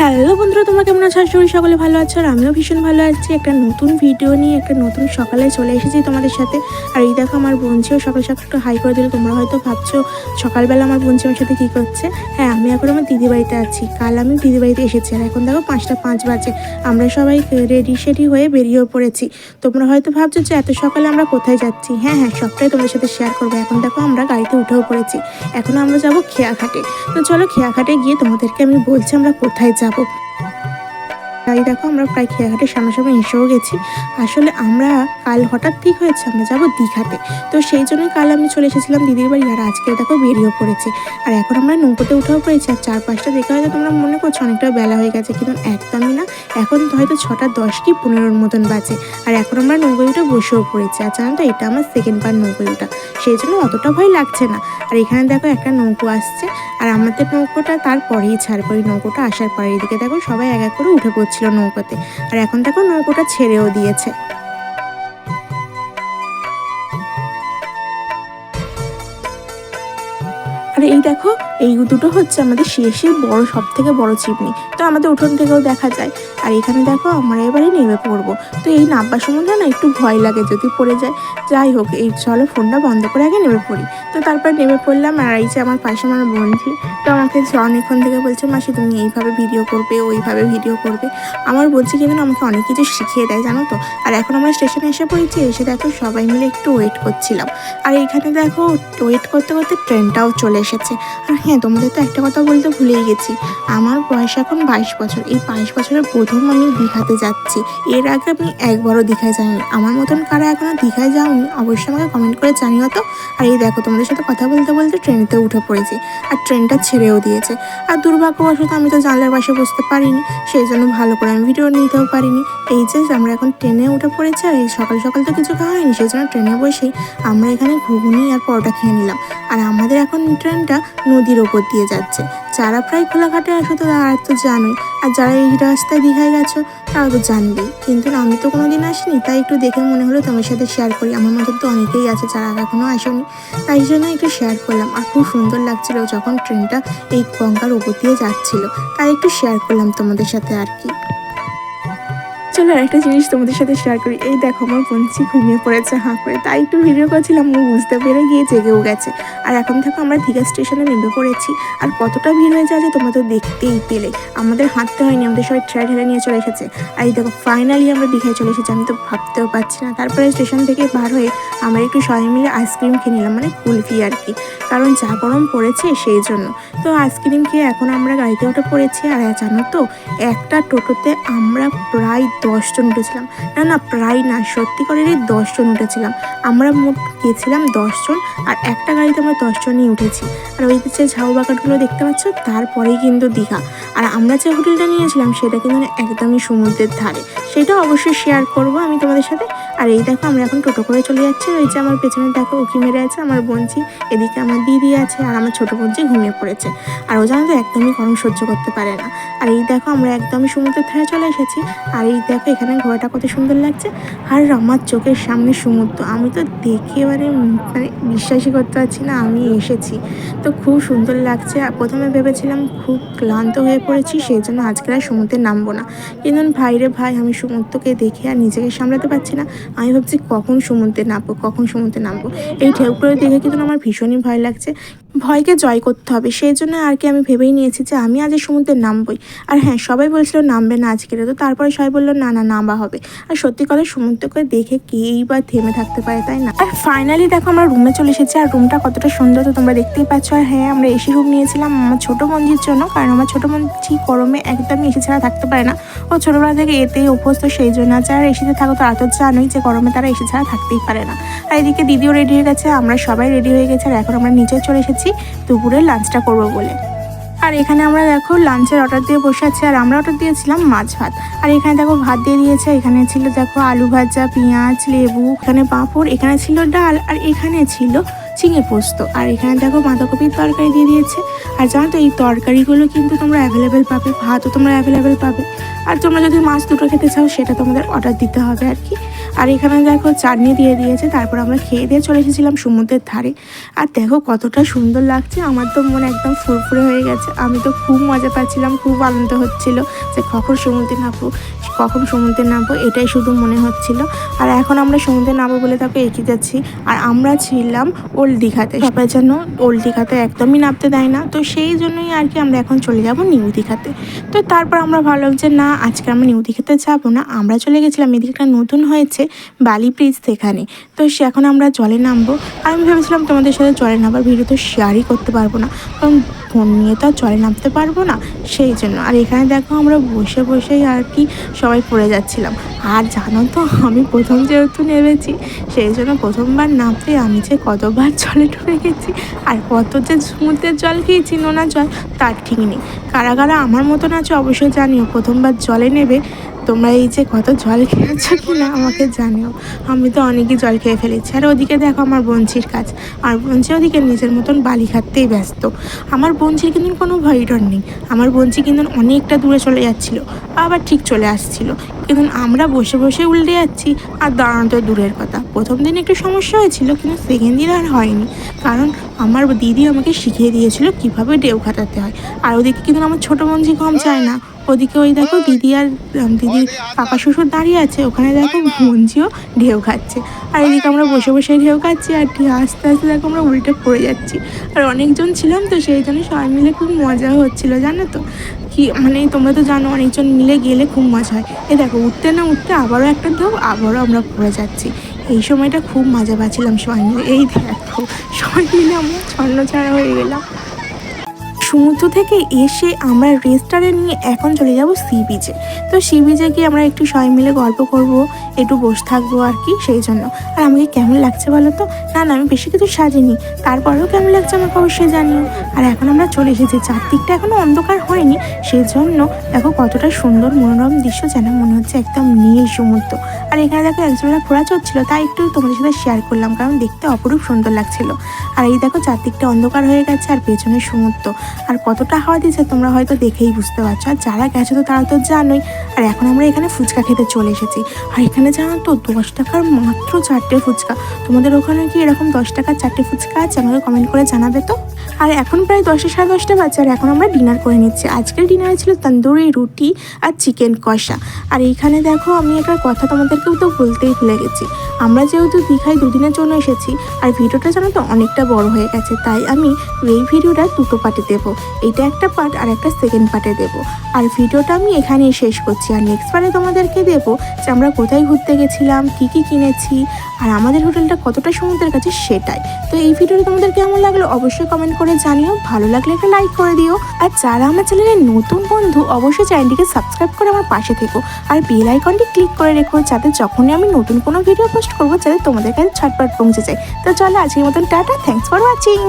Hello বন্ধুরা, তোমরা কেমন আছো? আশা করি সকলে ভালো আছো আর আমিও ভীষণ ভালো আছি। একটা নতুন ভিডিও নিয়ে, একটা নতুন সকালে চলে এসেছি তোমাদের সাথে। আর এই দেখো আমার বোনছিও সকাল সকাল একটু হাই করে দিল। তোমরা হয়তো ভাবছ, সকালবেলা আমার বোনছি আমার সাথে কী করছে? হ্যাঁ আমি এখন আমার দিদি বাড়িতে আছি। কাল আমি দিদি বাড়িতে এসেছি। আর এখন দেখো পাঁচটা পাঁচ বাজে। আমরা সবাই রেডি সেডি হয়ে বেরিয়েও পড়েছি। তোমরা হয়তো ভাবছ যে এত সকালে আমরা কোথায় যাচ্ছি? হ্যাঁ হ্যাঁ সবটাই তোমাদের সাথে শেয়ার করব। এখন দেখো আমরা গাড়িতে উঠেও পড়েছি। এখন আমরা যাব খেয়াঘাটে। তো চলো খেয়াঘাটে গিয়ে তোমাদেরকে আমি বলছি আমরা কোথায় যাব তাই দেখো আমরা প্রায় খেয়াঘাটের সামনাসামনি এসেও গেছি। আসলে আমরা কাল হঠাৎ ঠিক হয়েছে, আমরা যাব দীঘাতে। তো সেই জন্যই কাল আমি চলে এসেছিলাম দিদির বাড়ি, আর আজকে দেখো বেরিয়েও পড়েছে। আর এখন আমরা নৌকোতে উঠেও পড়েছি, আর চারপাশটা দেখে হয়তো তোমরা মনে করছ অনেকটা বেলা হয়ে গেছে, কিন্তু একদমই না। এখন হয়তো ছটা দশ কি পনেরোর মতন বাজে। আর এখন আমরা নৌকোয় উঠে বসেও পড়েছি, আর জানো তো এটা আমার সেকেন্ড বার নৌকোয় ওঠা। সেই জন্য অতটা ভয় লাগছে না। আর এখানে দেখো একটা নৌকো আসছে, আর আমাদের নৌকোটা তারপরেই ছাড়বে ওই নৌকোটা আসার পরে। এদিকে দেখো সবাই এক এক করে উঠে পড়ছিল নৌকাতে। আর এখন দেখো নৌকোটা ছেড়েও দিয়েছে। আর এই দেখো, এই দুটো হচ্ছে আমাদের শেষের বড় সব থেকে বড় চিমনি। তো আমাদের উঠোন থেকেও দেখা যায়। আর এখানে দেখো, আমরা এবারে নেমে পড়ব। তো এই নামবার সময় না একটু ভয় লাগে যদি পড়ে যায়। যাই হোক, এই চলো ফোনটা বন্ধ করে আগে নেমে পড়ি। তো তারপর নেমে পড়লাম, আর এই যে আমার পাশে আমার বন্ধু, তো আমাকে অনেকক্ষণ থেকে বলছে, মাসি, তুমি এইভাবে ভিডিও করবে, ওইভাবে ভিডিও করবে। আমার বলছি কিন্তু আমাকে অনেক কিছু শিখিয়ে দেয়, জানো তো। আর এখন আমরা স্টেশনে এসে পড়েছি, এসে দেখো সবাই মিলে একটু ওয়েট করছিলাম। আর এখানে দেখো ওয়েট করতে করতে ট্রেনটাও চলে এসেছে। আর হ্যাঁ তোমাদের তো একটা কথা বলতে ভুলেই গেছি। আমার বয়স এখন বাইশ বছর। এই বাইশ বছরের প্রথম আমি দীঘাতে যাচ্ছি। এর আগে আমি একবারও দীঘায় যাইনি। আমার মতন কারা এখনও দীঘায় যাওনি, অবশ্যই আমাকে কমেন্ট করে জানিও তো। আর এই দেখো, তোমাদের সাথে কথা বলতে বলতে ট্রেনেতে উঠে পড়েছি। আর ট্রেনটা ছেড়েও দিয়েছে। আর দুর্ভাগ্যবশত আমি তো জানলার পাশে বসতে পারিনি। সেই জন্য ভালো করে আমি ভিডিও নিতেও পারিনি। এই যে আমরা এখন ট্রেনে উঠে পড়েছি আর এই সকাল সকাল তো কিছু খাওয়া হয়নি, সেই জন্য ট্রেনে বসেই আমরা এখানে ঘুগনি আর পরোটা খেয়ে নিলাম। আর আমাদের এখন ট্রেনটা নদীর ওপর দিয়ে যাচ্ছে। যারা প্রায় খোলাঘাটে আসো তো তারা তো জানোই, আর যারা এই রাস্তায় দীঘায় গেছো তারা তো জানবেই। কিন্তু আমি তো কোনোদিন আসিনি, তাই একটু দেখে মনে হলো তোমার সাথে শেয়ার করি। আমার মতো তো অনেকেই আছে যারা এখনও আসেনি। তাই জন্য একটু শেয়ার করলাম। আর খুব সুন্দর লাগছিল যখন ট্রেনটা এই গঙ্গার ওপর দিয়ে যাচ্ছিল। তাই একটু শেয়ার করলাম তোমাদের সাথে আর কি। চলো একটা জিনিস তোমাদের সাথে শেয়ার করি। এই দেখো আমার বঞ্চি ঘুমিয়ে পড়েছে, হাঁ করে। তাই একটু ভিডিও করছিলাম, ও বুঝতে পেরে গিয়ে জেগেও গেছে। আর এখন থেকে আমরা দীঘা স্টেশনে নেমে পড়েছি। আর কতটা ভিড় হয়ে যাচ্ছে তোমরা তো দেখতেই পেলে। আমাদের হাঁটতে হয়নি, আমাদের সবাই ট্রেন ঢেলে নিয়ে চলে এসেছে। আর এই দেখো ফাইনালি আমরা দীঘায় চলে এসেছি, আমি তো ভাবতেও পারছি না। তারপরে স্টেশন থেকে বার হয়ে আমরা একটু সবাই মিলে আইসক্রিম খেয়ে নিলাম মানে কুলফি আর কি। কারণ যা গরম পড়েছে সেই জন্য। তো আইসক্রিম খেয়ে এখন আমরা গাড়িতে উঠে পড়েছি। আর জানো তো, একটা টোটোতে আমরা প্রায় দশজন উঠেছিলাম। না না, প্রায় না, সত্যি করে দশজন উঠেছিলাম। আমরা মোট গেছিলাম দশজন, আর একটা গাড়িতে আমরা দশজনই উঠেছি। আর ওই যে ঝাউ বাগানগুলো দেখতে পাচ্ছ, তারপরেই কিন্তু দীঘা। আর আমরা যে হোটেলটা নিয়েছিলাম, সেটা কিন্তু একদমই সমুদ্রের ধারে। সেটা অবশ্যই শেয়ার করব আমি তোমাদের সাথে। আর এই দেখো, আমরা এখন টোটো করে চলে যাচ্ছি। ওই যে আমার পেছনে দেখো, উকি মেরে আছে আমার বোনজি এদিকে আমার দিদি আছে, আর আমার ছোটো বোনজি ঘুমিয়ে পড়েছে। আর ও জানো তো একদমই গরম সহ্য করতে পারে না। আর এই দেখো, আমরা একদমই সমুদ্রের ধারে চলে এসেছি। আর এই দেখো এখানে ঘোড়াটা কত সুন্দর লাগছে। আর আমার চোখের সামনে সমুদ্র। আমি তো দেখে এবারে মানে বিশ্বাসই করতে পারছি না, আমি এসেছি। তো খুব সুন্দর লাগছে। আর প্রথমে ভেবেছিলাম খুব ক্লান্ত হয়ে পড়েছি, সেই জন্য আজকে আর সমুদ্রে নামবো না। কিন্তু ভাইরে ভাই, আমি সমুদ্রকে দেখে আর নিজেকে সামলাতে পারছি না। আমি ভাবছি কখন সমুদ্রে নামবো, কখন সমুদ্রে নামবো। এই ঢেউগুলো দেখে কিন্তু আমার ভীষণই ভয় লাগছে। ভয়কে জয় করতে হবে। সেই জন্য আর কি আমি ভেবেই নিয়েছি যে আমি আজ সমুদ্রে নামবই। আর হ্যাঁ সবাই বলছিল নামবে না আজকে তো তারপরে সবাই বলল, না না, নামা হবে। আর সত্যি কথা সমুদ্রকে দেখে কেই বা থেমে থাকতে পারে, তাই না? আর ফাইনালি দেখো, আমরা রুমে চলে এসেছি। আর রুমটা কতটা সুন্দর তো তোমরা দেখতেই পাচ্ছ। আর হ্যাঁ আমরা এসি রুম নিয়েছিলাম আমার ছোটো মঞ্জির জন্য। কারণ আমার ছোটো মঞ্জি গরমে একদমই এসি ছাড়া থাকতে পারে না। ও ছোটোবেলা থেকে এতেই অভ্যস্ত, সেই জন্য আর এসিতে থাকো তো এত জানোই যে গরমে তারা এসি ছাড়া থাকতেই পারে না। আর এদিকে দিদিও রেডি হয়ে গেছে, আমরা সবাই রেডি হয়ে গেছে। আর এখন আমরা নিচে চলে এসেছি। দুপুরে লাঞ্চটা করব বলে। আর এখানে আমরা দেখো লাঞ্চের অর্ডার দিয়ে বসে আছি, আর আমরা অর্ডার দিয়েছিলাম মাছ ভাত। আর এখানে দেখো ভাত দিয়ে দিয়েছে, এখানে ছিল দেখো আলু ভাজা, পেঁয়াজ, লেবু, এখানে পাঁপড়, এখানে ছিল ডাল, আর এখানে ছিল চিঙে পোস্ত। আর এখানে দেখো বাঁধাকপির তরকারি দিয়ে দিয়েছে। আর জানো তো এই তরকারিগুলো কিন্তু তোমরা অ্যাভেলেবেল পাবে, ভাতও তোমরা অ্যাভেলেবেল পাবে। আর তোমরা যদি মাছ দুটো খেতে চাও, সেটা তোমাদের অর্ডার দিতে হবে আর কি। আর এখানে দেখো চাটনি দিয়ে দিয়েছে, তারপর আমরা খেয়ে দিয়ে চলে এসেছিলাম সমুদ্রের ধারে। আর দেখো কতটা সুন্দর লাগছে, আমার তো মনে একদম ফুরফুরে হয়ে গেছে। আমি তো খুব মজা পাচ্ছিলাম, খুব আনন্দ হচ্ছিল যে কখন সমুদ্রে নামবো, কখন সমুদ্রে নামবো, এটাই শুধু মনে হচ্ছিল। আর এখন আমরা সমুদ্রে নামবো বলে তাকে এগিয়ে যাচ্ছি। আর আমরা ছিলাম ওল্ড দীঘাতে। সবাই যেন ওল্ড দীঘাতে একদমই নামতে দেয় না। তো সেই জন্যই আর কি আমরা এখন চলে যাব নিউ দীঘাতে। তো তারপর আমরা ভাবলাম যে না, আজকে আমরা নিউ দীঘাতে যাব না। আমরা চলে গেছিলাম এদিকটা নতুন হয়েছে। বালি ব্রিজ সেখানে। তো সে এখন আমরা জলে নামবো। আর আমি ভেবেছিলাম তোমাদের সাথে জলে নামার ভিডিও তো শেয়ারই করতে পারব না। কারণ ফোন নিয়ে তো আর জলে নামতে পারব না। সেই জন্য। আর এখানে দেখো আমরা বসে বসেই আর কি সবাই পড়ে যাচ্ছিলাম। আর জানো তো, আমি প্রথম যেহেতু নেমেছি, সেই জন্য প্রথমবার নামতে আমি যে কতবার জলে ঢুকে গেছি আর কত যে সমুদ্রের জল খেয়েছি নোনা জল, তার ঠিক নেই। কারা কারা আমার মতন আছে অবশ্যই জানিও। প্রথমবার জলে নেবে তোমরা এই যে কত জল খেয়েছো কি না আমাকে জানিও। আমি তো অনেকই জল খেয়ে ফেলেছি। আর ওদিকে দেখো আমার বঞ্চির কাজ। আর বঞ্চি ওদিকে নিজের মতন বালি খাটতেই ব্যস্ত। আমার বঞ্চির কিন্তু কোনো ভয় নেই। আমার বঞ্চি কিন্তু অনেকটা দূরে চলে যাচ্ছিল, আবার ঠিক চলে আসছিল। কিন্তু আমরা বসে বসে উল্টে যাচ্ছি, আর দাঁড়ানো তো দূরের কথা। প্রথম দিন একটু সমস্যা হয়েছিল, কিন্তু সেকেন্ড দিন আর হয়নি। কারণ আমার দিদি আমাকে শিখিয়ে দিয়েছিল কীভাবে ঢেউ খাটাতে হয়। আর ওদিকে কিন্তু আমার ছোটো বঞ্চি কম চায় না। ওদিকে ওই দেখো দিদি আর দিদির কাকা শ্বশুর দাঁড়িয়ে আছে, ওখানে দেখো মঞ্জিও ঢেউ খাচ্ছে। আর এদিকে আমরা বসে বসে ঢেউ খাচ্ছি, আর আস্তে আস্তে দেখো আমরা উল্টে পড়ে যাচ্ছি। আর অনেকজন ছিলাম তো, সেই জন্য সবাই মিলে খুব মজা হচ্ছিল, জানো তো? কি মানে তোমরা তো জানো, অনেকজন মিলে গেলে খুব মজা হয়। এ দেখো, উঠতে না উঠতে আবারও একটা ঢেউ, আবারও আমরা পড়ে যাচ্ছি। এই সময়টা খুব মজা পাচ্ছিলাম সবাই মিলে। এই দেখো, সবাই মিলে আমরা ছন্ন ছাড়া হয়ে গেলাম। সমুদ্র থেকে এসে আমরা রেস্টারে নিয়ে এখন চলে যাব সি বিচে। তো সি বিচে গিয়ে আমরা একটু সবাই মিলে গল্প করব, একটু বসে থাকব আর কি, সেই জন্য। আর আমাকে কেমন লাগছে বলো তো? না না, আমি বেশি কিছু সাজিনি। তারপরেও কেমন লাগছে আমাকে অবশ্যই জানিও। আর এখন আমরা চলে এসেছি, চারদিকটা এখনও অন্ধকার হয়নি। সেই জন্য দেখো কতটা সুন্দর মনোরম দৃশ্য যেন মনে হচ্ছে একদম নীল সমুদ্র। আর এখানে দেখো একজনের ঘোরা চলছিল তাই একটু তোমাদের সাথে শেয়ার করলাম, কারণ দেখতে অপরূপ সুন্দর লাগছিল। আর এই দেখো চারদিকটা অন্ধকার হয়ে গেছে আর পেছনে সমুদ্র। আর কতটা হাওয়া দিয়েছে তোমরা হয়তো দেখেই বুঝতে পারছ। আর যারা গেছো তো তারা তো জানোই। আর এখন আমরা এখানে ফুচকা খেতে চলে এসেছি। আর এখানে জানো তো, দশ টাকার মাত্র চারটে ফুচকা। তোমাদের ওখানে কি এরকম দশ টাকার চারটে ফুচকা আছে? আমাকে কমেন্ট করে জানাবে তো? আর এখন প্রায় দশটা সাড়ে দশটা বাজে আর এখন আমরা ডিনার করে নিচ্ছি। আজকের ডিনারে ছিল তন্দুরি রুটি আর চিকেন কষা। আর এইখানে দেখো, আমি একটা কথা তোমাদেরকেও তো বলতেই ভুলে গেছি। আমরা যেহেতু দীঘায় দুদিনের জন্য এসেছি, আর ভিডিওটা জানো তো অনেকটা বড় হয়ে গেছে। তাই আমি এই ভিডিওটা দুটো পার্টে দেবো। এটা একটা পার্ট আর একটা সেকেন্ড পার্টে দেবো। আর ভিডিওটা আমি এখানেই শেষ করছি। আর নেক্সট পার্টে তোমাদেরকে দেবো যে আমরা কোথায় ঘুরতে গেছিলাম, কী কী কিনেছি, আর আমাদের হোটেলটা কতটা সমুদ্রের কাছে সেটাই। তো এই ভিডিওটা তোমাদের কেমন লাগল অবশ্যই কমেন্ট করে জানিও। ভালো লাগলে একটা লাইক করে দিও। আর যারা আমার চ্যানেলের নতুন বন্ধু, অবশ্যই চ্যানেলটিকে সাবস্ক্রাইব করে আমার পাশে থেকো। আর বেল আইকনটি ক্লিক করে রেখো যাতে যখনই আমি নতুন কোনো ভিডিও পোস্ট করব, যাতে তোমাদের কাছে ছটপট পৌঁছে যায়। তো চলো আজকের মতন টাটা থ্যাংকস ফর ওয়াচিং